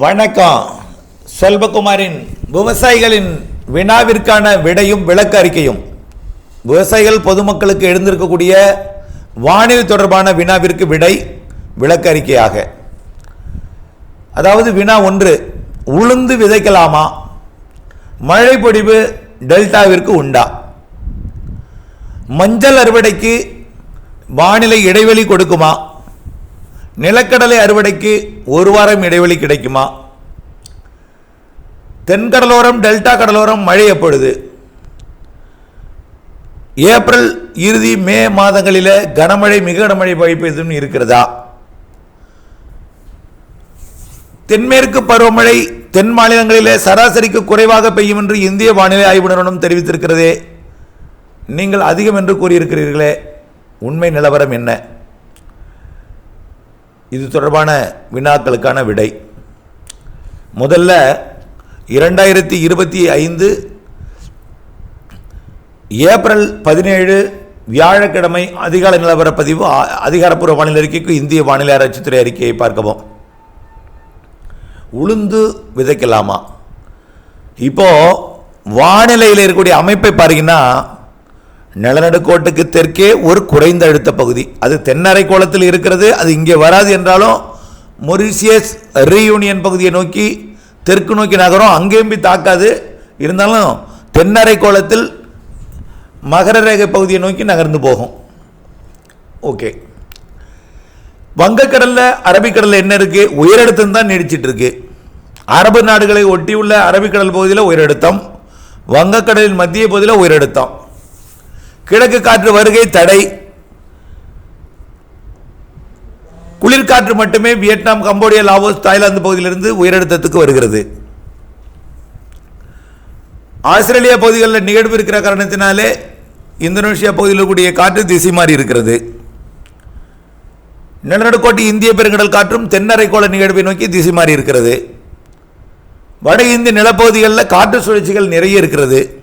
வணக்கம். செல்வகுமாரின் விவசாயிகளின் வினாவிற்கான விடையும் விளக்க அறிக்கையும். விவசாயிகள் பொதுமக்களுக்கு எழுந்திருக்கக்கூடிய வானிலை தொடர்பான வினாவிற்கு விடை விளக்க அறிக்கையாக. அதாவது வினா ஒன்று உளுந்து விதைக்கலாமா? மழைப்பொடிவு டெல்டாவிற்கு உண்டா? மஞ்சள் அறுவடைக்கு வானிலை இடைவெளி கொடுக்குமா? நிலக்கடலை அறுவடைக்கு ஒரு வாரம் இடைவெளி கிடைக்குமா? தென்கடலோரம் டெல்டா கடலோரம் மழை எப்பொழுது? ஏப்ரல் இறுதி மே மாதங்களில் கனமழை மிக கனமழை வாய்ப்பு எதுவும் இருக்கிறதா? தென்மேற்கு பருவமழை தென் மாநிலங்களிலே சராசரிக்கு குறைவாக பெய்யும் என்று இந்திய வானிலை ஆய்வு நிறுவனம் தெரிவித்திருக்கிறதே. நீங்கள் அதிகம் என்று கூறியிருக்கிறீர்களே. உண்மை நிலவரம் என்ன? இது தொடர்பான வினாக்களுக்கான விடை. முதல்ல இரண்டாயிரத்தி இருபத்தி ஐந்து ஏப்ரல் பதினேழு வியாழக்கிழமை அதிகாலை நிலவர பதிவு அதிகாரப்பூர்வ வானிலை அறிக்கைக்கு இந்திய வானிலை ஆராய்ச்சித்துறை அறிக்கையை பார்க்கவும். உளுந்து விதைக்கலாமா? இப்போது வானிலையில் இருக்கக்கூடிய அமைப்பை பாருங்கன்னா நிலநடுக்கோட்டுக்கு தெற்கே ஒரு குறைந்த அழுத்த பகுதி. அது தென்னரை கோலத்தில் இருக்கிறது அது இங்கே வராது என்றாலும் மொரிசியஸ் ரீயூனியன் பகுதியை நோக்கி தெற்கு நோக்கி நகரும் அங்கேயும் போய் தாக்காது. இருந்தாலும் தென்னரை கோலத்தில் மகர ரேகை பகுதியை நோக்கி நகர்ந்து போகும். ஓகே. வங்கக்கடலில் அரபிக்கடலில் என்ன இருக்குது உயரழுத்தம் தான் நீடிச்சிட்டு இருக்கு. அரபு நாடுகளை ஒட்டியுள்ள அரபிக்கடல் பகுதியில் உயரழுத்தம். வங்கக்கடலின் மத்திய பகுதியில் உயரழுத்தம். கிழக்கு காற்று வருகை தடை. குளிர்காற்று மட்டுமே வியட்நாம் கம்போடியா லாவோஸ் தாய்லாந்து பகுதியிலிருந்து உயரழுத்தத்துக்கு வருகிறது. ஆஸ்திரேலியா பகுதிகளில் நிகழ்வு இருக்கிற காரணத்தினாலே இந்தோனேஷியா பகுதியில் கூடிய காற்று திசை மாறி இருக்கிறது. நிலநடுக்கோட்டை இந்திய பெருங்கடல் காற்றும் தென்னரைக்கோள நிகழ்வை நோக்கி திசை மாறி இருக்கிறது. வட இந்திய நிலப்பகுதிகளில் காற்று சுழற்சிகள் நிறைய இருக்கிறது.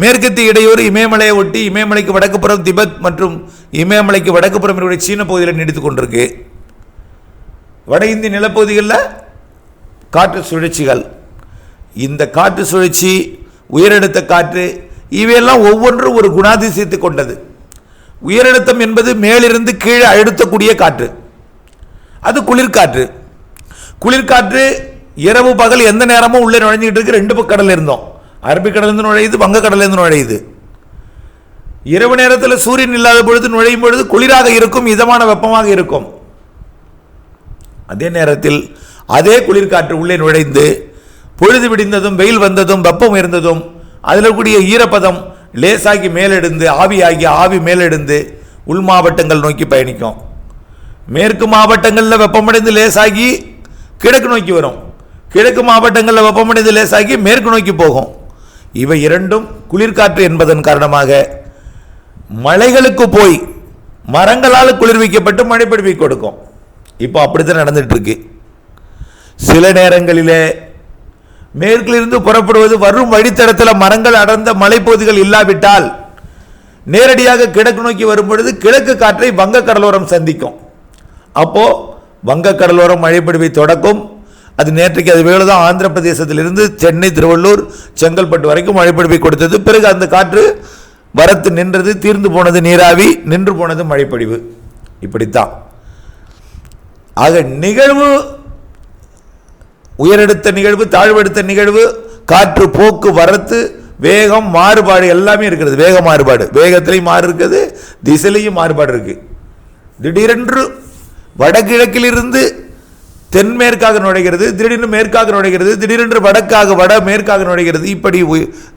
மேற்கத்திய இடையூறு இமயமலையை ஒட்டி இமயமலைக்கு வடக்குப்புறம் திபெத் மற்றும் இமயமலைக்கு வடக்குப்புறம் இருக்கிற சீன பகுதியில் நீடித்துக் கொண்டிருக்கு. வட இந்திய நிலப்பகுதிகளில் காற்று சுழற்சிகள். இந்த காற்று சுழற்சி உயரழுத்த காற்று இவையெல்லாம் ஒவ்வொன்றும் ஒரு குணாதிசயத்தை கொண்டது. உயரழுத்தம் என்பது மேலிருந்து கீழே அழுத்தக்கூடிய காற்று. அது குளிர்காற்று. குளிர்காற்று இரவு பகல் எந்த நேரமும் உள்ளே நுழைஞ்சிக்கிட்டு இருக்கு ரெண்டு பக்கம் கடல்ல இருந்தோம். அரபிக்கடலேருந்து நுழையுது வங்கக்கடலேருந்து நுழையுது. இரவு நேரத்தில் சூரியன் இல்லாத பொழுது நுழையும் பொழுது குளிராக இருக்கும் இதமான வெப்பமாக இருக்கும். அதே நேரத்தில் அதே குளிர்காற்று உள்ளே நுழைந்து பொழுது விடிந்ததும் வெயில் வந்ததும் வெப்பம் இருந்ததும் அதில் கூடிய ஈரப்பதம் லேசாகி மேலெடுந்து ஆவியாகி ஆவி மேலெடுந்து உள் மாவட்டங்கள் நோக்கி பயணிக்கும். மேற்கு மாவட்டங்களில் வெப்பமடைந்து லேசாகி கிழக்கு நோக்கி வரும். கிழக்கு மாவட்டங்களில் வெப்பமடைந்து லேசாகி மேற்கு நோக்கி போகும். இவை இரண்டும் குளிர்காற்று என்பதன் காரணமாக மலைகளுக்கு போய் மரங்களால் குளிர்விக்கப்பட்டு மழை கொடுக்கும். இப்போ அப்படித்தான் நடந்துட்டு சில நேரங்களிலே மேற்கிலிருந்து புறப்படுவது வரும் வழித்தடத்தில் மரங்கள் அடர்ந்த மலைப்பகுதிகள் இல்லாவிட்டால் நேரடியாக கிழக்கு நோக்கி வரும் பொழுது கிழக்கு காற்றை வங்க கடலோரம் சந்திக்கும். அப்போ வங்க கடலோரம் தொடக்கும். அது நேற்றைக்கு அது வேலை தான் ஆந்திர பிரதேசத்திலிருந்து சென்னை திருவள்ளூர் செங்கல்பட்டு வரைக்கும் மழைப்பொழிவை கொடுத்தது. பிறகு அந்த காற்று வரத்து நின்றது தீர்ந்து போனது நீராவி நின்று போனது மழைப்பொழிவு. இப்படித்தான். ஆக நிகழ்வு உயரெடுத்த நிகழ்வு தாழ்வெடுத்த நிகழ்வு காற்று போக்கு வரத்து வேகம் மாறுபாடு எல்லாமே இருக்கிறது. வேக மாறுபாடு. வேகத்திலையும் மாறு இருக்குது திசையிலையும் மாறுபாடு இருக்குது திடீரென்று வடகிழக்கிலிருந்து தென்மேற்காக நுழைகிறது திடீரென்று மேற்காக நுழைகிறது திடீரென்று வடக்காக வட மேற்காக நுழைகிறது. இப்படி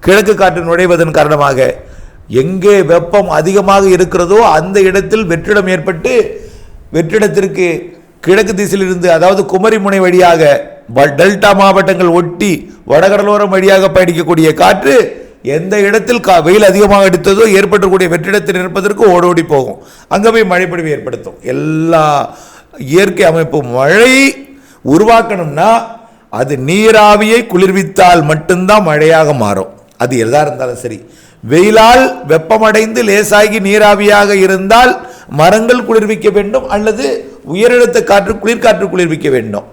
கிழக்கு காற்று நுழைவதன் காரணமாக எங்கே வெப்பம் அதிகமாக இருக்கிறதோ அந்த இடத்தில் வெற்றிடம் ஏற்பட்டு வெற்றிடத்திற்கு கிழக்கு திசையிலிருந்து அதாவது குமரிமுனை வழியாக டெல்டா மாவட்டங்கள் ஒட்டி வடகடலோரம் வழியாக பயணிக்கக்கூடிய காற்று எந்த இடத்தில் கா வெயில் அதிகமாக எடுத்ததோ ஏற்பட்டக்கூடிய வெற்றிடத்தில் இருப்பதற்கு ஓடோடி போகும். அங்கே போய் மழைப்பொழிவு ஏற்படுத்தும். எல்லா இயற்கை அமைப்பு மழை உருவாக்கணும்னா அது நீராவியை குளிர்வித்தால் மட்டும்தான் மழையாக மாறும். அது எதாக இருந்தாலும் சரி. வெயிலால் வெப்பமடைந்து லேசாகி நீராவியாக இருந்தால் மரங்கள் குளிர்விக்க வேண்டும் அல்லது உயரழுத்த காற்று குளிர்காற்று குளிர்விக்க வேண்டும்.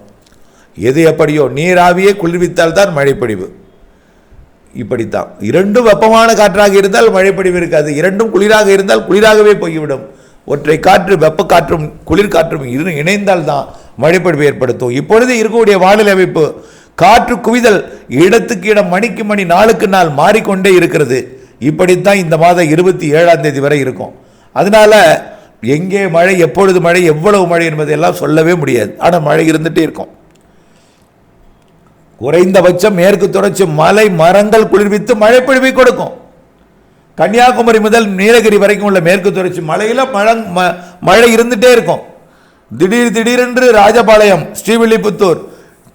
எது எப்படியோ நீராவியை குளிர்வித்தால் தான் மழைப்பொழிவு இப்படித்தான். இரண்டும் வெப்பமான காற்றாக இருந்தால் மழைப்பொழிவு இருக்காது. இரண்டும் குளிராக இருந்தால் குளிராகவே போய்விடும். ஒற்றை காற்று வெப்ப காற்றும் குளிர்காற்றும் இரு இணைந்தால் தான் மழைப்பொழிவு ஏற்படுத்தும். இப்பொழுது இருக்கக்கூடிய வானிலை அமைப்பு காற்று குவிதல் இடத்துக்கு இடம் மணிக்கு மணி நாளுக்கு நாள் மாறிக்கொண்டே இருக்கிறது. இப்படித்தான் இந்த மாதம் இருபத்தி ஏழாம் தேதி வரை இருக்கும். அதனால எங்கே மழை எப்பொழுது மழை எவ்வளவு மழை என்பதையெல்லாம் சொல்லவே முடியாது. ஆனால் மழை இருந்துகிட்டே இருக்கும். குறைந்தபட்சம் மேற்கு தொடர்ச்சி மலை மரங்கள் குளிர்வித்து மழை பொழிவை கொடுக்கும். கன்னியாகுமரி முதல் நீலகிரி வரைக்கும் உள்ள மேற்கு தொடர்ச்சி மலையில் மழை ம- மழை இருந்துட்டே இருக்கும். திடீர் திடீரென்று ராஜபாளையம் ஸ்ரீவில்லிபுத்தூர்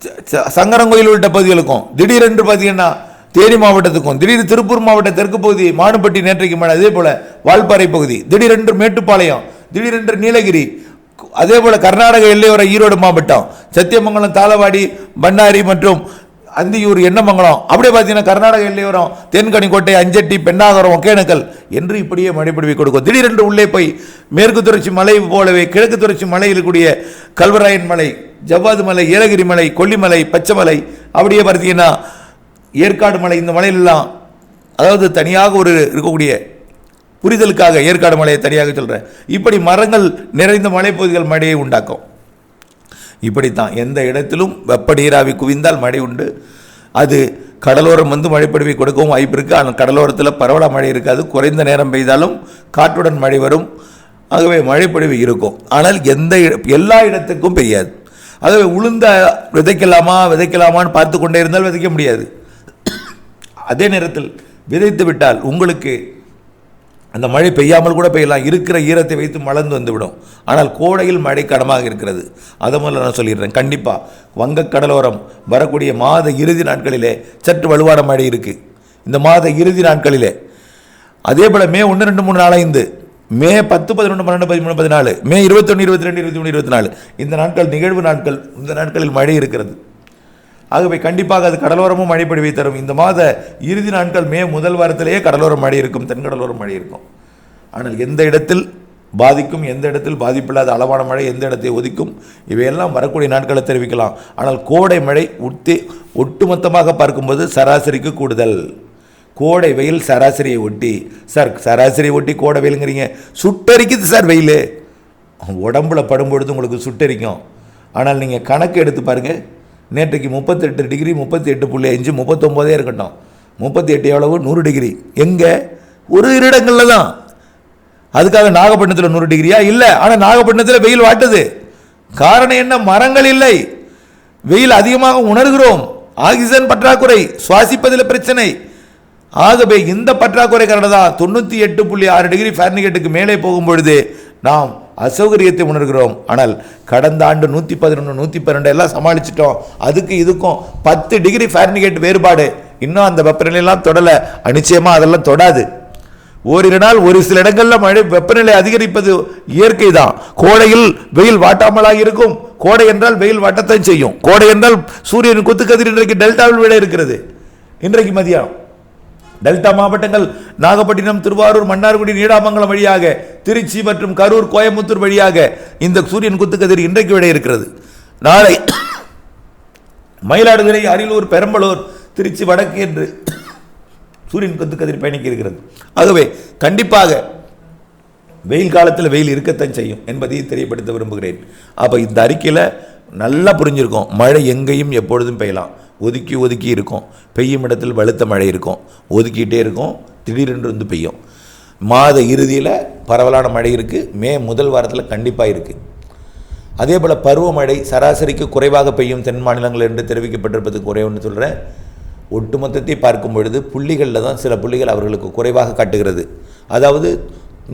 ச- ச- சங்கரங்கோயில் உள்ளிட்ட பகுதிகளுக்கும் திடீரென்று பார்த்தீங்கன்னா தேனி மாவட்டத்துக்கும் திடீர் திருப்பூர் மாவட்ட தெற்கு பகுதி மானுப்பட்டி நேற்றைக்கு மேலே அதே போல வால்பாறை பகுதி திடீரென்று மேட்டுப்பாளையம் திடீரென்று நீலகிரி அதே போல கர்நாடக எல்லையோர ஈரோடு மாவட்டம் சத்தியமங்கலம் தாளவாடி பண்ணாரி மற்றும் அந்தியூர் எண்ணமங்கலம் அப்படியே பார்த்தீங்கன்னா கர்நாடக எல்லையோரம் தென்கனிக்கோட்டை அஞ்சட்டி பெண்ணாகரம் ஒகேனக்கல். என்று இப்படியே மழைப்பிடிவை கொடுக்கும். திடீரென்று உள்ளே போய் மேற்கு தொடர்ச்சி மலை போலவே கிழக்கு தொடர்ச்சி மலையில் இருக்கக்கூடிய கல்வராயன் மலை ஜவ்வாது மலை ஏலகிரி மலை கொல்லிமலை பச்சைமலை அப்படியே பார்த்தீங்கன்னா ஏற்காடு மலை இந்த மலையிலெல்லாம் அதாவது தனியாக ஒரு இருக்கக்கூடிய புரிதலுக்காக ஏற்காடு மலையை தனியாக சொல்கிறேன் இப்படி மரங்கள் நிறைந்த மலைப்பகுதிகள் மழையை உண்டாக்கும். இப்படித்தான். எந்த இடத்திலும் வெப்ப நீராவி குவிந்தால் மழை உண்டு. அது கடலோரம் வந்து மழைப்பொழிவை கொடுக்கவும் வாய்ப்பு இருக்குது ஆனால் கடலோரத்தில் பரவலாக மழை இருக்காது. குறைந்த நேரம் பெய்தாலும் காற்றுடன் மழை வரும். ஆகவே மழைப்பொழிவு இருக்கும். ஆனால் எந்த எல்லா இடத்துக்கும் பெய்யாது. ஆகவே உளுந்த விதைக்கலாமா விதைக்கலாமான்னு பார்த்து கொண்டே இருந்தால் விதைக்க முடியாது. அதே நேரத்தில் விதைத்து விட்டால் உங்களுக்கு அந்த மழை பெய்யாமல் கூட பெய்யலாம். இருக்கிற ஈரத்தை வைத்து மலர்ந்து வந்துவிடும். ஆனால் கோடையில் மழை கடமாக இருக்கிறது. அதை முதல்ல நான் சொல்லிடுறேன். கண்டிப்பாக வங்கக் கடலோரம் வரக்கூடிய மாத இறுதி நாட்களிலே சற்று வலுவான மழை இருக்குது இந்த மாத இறுதி நாட்களிலே அதே போல் மே ஒன்று ரெண்டு மூணு நாலு மே பத்து பதினொன்று பன்னெண்டு பதிமூணு பதினாலு மே இருபத்தொன்று இருபத்தி ரெண்டு இருபத்தி மூணு இருபத்தி நாலு. இந்த நாட்கள் நிகழ்வு நாட்கள் இந்த நாட்களில் மழை இருக்கிறது. ஆகவே கண்டிப்பாக அது கடலோரமும் மழை பொழிவை தரும். இந்த மாத இறுதி நாட்கள் மே முதல் வாரத்திலேயே கடலோரம் மழை இருக்கும் தென்கடலோரம் மழை இருக்கும். ஆனால் எந்த இடத்தில் பாதிக்கும் எந்த இடத்தில் பாதிப்பில்லாத அளவான மழை எந்த இடத்தை ஒதுக்கும் இவையெல்லாம் வரக்கூடிய நாட்களை தெரிவிக்கலாம். ஆனால் கோடை மழை உத்தி ஒட்டுமொத்தமாக பார்க்கும்போது சராசரிக்கு கூடுதல். கோடை வெயில் சராசரியை ஒட்டி சார் சராசரியை ஒட்டி கோடை வெயிலுங்கிறீங்க. சுட்டரிக்குது சார் வெயில். உடம்புல படும்பொழுது உங்களுக்கு சுட்டரிக்கும். ஆனால் நீங்கள் கணக்கு எடுத்து பாருங்கள் நேற்றைக்கு முப்பத்தெட்டு டிகிரி முப்பத்தி எட்டு புள்ளி அஞ்சு முப்பத்தொம்போதே இருக்கட்டும். முப்பத்தி எட்டு எவ்வளவு? நூறு டிகிரி. எங்கே? ஒரு இரு இடங்களில் தான். அதுக்காக நாகப்பட்டினத்தில் நூறு டிகிரியா? இல்லை. ஆனால் நாகப்பட்டினத்தில் வெயில் வாட்டுது. காரணம் என்ன? மரங்கள் இல்லை. வெயில் அதிகமாக உணர்கிறோம். ஆக்சிஜன் பற்றாக்குறை சுவாசிப்பதில் பிரச்சனை. ஆகவே இந்த பற்றாக்குறை காரணம் தான் தொண்ணூற்றி எட்டு புள்ளி ஆறு டிகிரி ஃபேரன்ஹீட்டுக்கு மேலே போகும் பொழுது நாம் அசௌகரியத்தை உணர்கிறோம். ஆனால் கடந்த ஆண்டு நூற்றி பதினொன்று நூற்றி பன்னெண்டு எல்லாம் சமாளிச்சிட்டோம். அதுக்கு இதுக்கும் பத்து டிகிரி ஃபேர்னிகேட் வேறுபாடு. இன்னும் அந்த வெப்பநிலையெல்லாம் தொடலை. அநிச்சயமாக அதெல்லாம் தொடாது. ஓரிரு நாள் ஒரு சில இடங்களில் மழை வெப்பநிலை அதிகரிப்பது இயற்கை தான். கோடையில் வெயில் வாட்டாமலாக இருக்கும். கோடை என்றால் வெயில் வாட்டத்தான் செய்யும். கோடை என்றால் சூரியன் குத்துக்கதிர் இன்றைக்கு டெல்டாவில் விட இருக்கிறது. இன்றைக்கு மதியம் டெல்டா மாவட்டங்கள் நாகப்பட்டினம் திருவாரூர் மன்னார்குடி நீடாமங்கலம் வழியாக திருச்சி மற்றும் கரூர் கோயம்புத்தூர் வழியாக இந்த சூரியன் குத்துக்கதிர் இன்றைக்கு விட இருக்கிறது. நாளை மயிலாடுதுறை அரியலூர் பெரம்பலூர் திருச்சி வடக்கு என்று சூரியன் குத்துக்கதிர் பயணிக்க இருக்கிறது. ஆகவே கண்டிப்பாக வெயில் காலத்தில் வெயில் இருக்கத்தான் செய்யும் என்பதை தெரியப்படுத்த விரும்புகிறேன். அப்போ இந்த அறிக்கையில் நல்லா புரிஞ்சிருக்கும். மழை எங்கேயும் எப்பொழுதும் பெய்யலாம். ஒதுக்கி ஒதுக்கி இருக்கும். பெய்யும் இடத்தில் வலுத்த மழை இருக்கும். ஒதுக்கிட்டே இருக்கும். திடீரென்று வந்து பெய்யும். மாத இறுதியில் பரவலான மழை இருக்குது மே முதல் வாரத்தில் கண்டிப்பாக இருக்குது அதே போல் பருவமழை சராசரிக்கு குறைவாக பெய்யும் தென் மாநிலங்கள் என்று தெரிவிக்கப்பட்டிருப்பதுக்கு ஒரே ஒன்று சொல்கிறேன் ஒட்டுமொத்தத்தை பார்க்கும் பொழுது புள்ளிகளில் தான் சில புள்ளிகள் அவர்களுக்கு குறைவாக காட்டுகிறது. அதாவது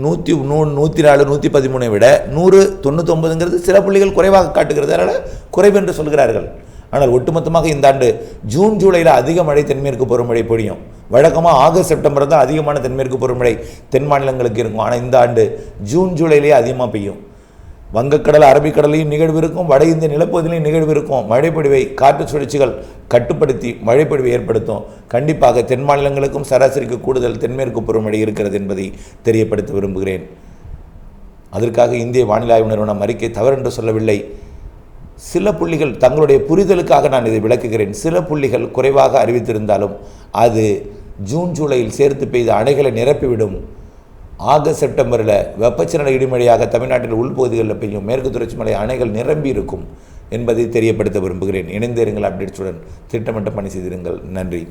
நூற்றி நூ நூற்றி நாலு நூற்றி பதிமூணை விட நூறு தொண்ணூத்தொம்பதுங்கிறது சில புள்ளிகள் குறைவாக காட்டுகிறது. அதனால் குறைவு என்று சொல்கிறார்கள். ஆனால் ஒட்டுமொத்தமாக இந்த ஆண்டு ஜூன் ஜூலையில் அதிக மழை தென்மேற்கு பருவமழை பொழியும். வழக்கமாக ஆகஸ்ட் செப்டம்பர் தான் அதிகமான தென்மேற்கு பருவமழை தென் மாநிலங்களுக்கு இருக்கும். ஆனால் இந்த ஆண்டு ஜூன் ஜூலையிலேயே அதிகமாக பெய்யும். வங்கக்கடல் அரபிக்கடலையும் நிகழ்வு இருக்கும் வட இந்திய நிலப்பகுதியிலையும் நிகழ்வு இருக்கும் மழைப்பொழிவை காற்று சுழற்சிகள் கட்டுப்படுத்தி மழைப்பொழிவை ஏற்படுத்தும். கண்டிப்பாக தென் மாநிலங்களுக்கும் சராசரிக்கு கூடுதல் தென்மேற்கு பருவமழை இருக்கிறது என்பதை தெரியப்படுத்த விரும்புகிறேன். அதற்காக இந்திய வானிலை ஆய்வு நிறுவனம் அறிக்கை தவறென்று சொல்லவில்லை. சில புள்ளிகள் தங்களுடைய புரிதலுக்காக நான் இதை விளக்குகிறேன். சில புள்ளிகள் குறைவாக அறிவித்திருந்தாலும் அது ஜூன் ஜூலையில் சேர்த்து பெய்த அணைகளை நிரப்பிவிடும் ஆகஸ்ட் செப்டம்பரில் வெப்பச்சலன இடிமழையாக தமிழ்நாட்டில் உள்பகுதிகளில் பெய்யும் மேற்கு தொடர்ச்சி மலை அணைகள் நிரம்பி இருக்கும் என்பதை தெரியப்படுத்த விரும்புகிறேன். இணைந்திருங்கள் அப்டேட்ஸுடன் திட்டமிட்ட பணி செய்திருங்கள். நன்றி.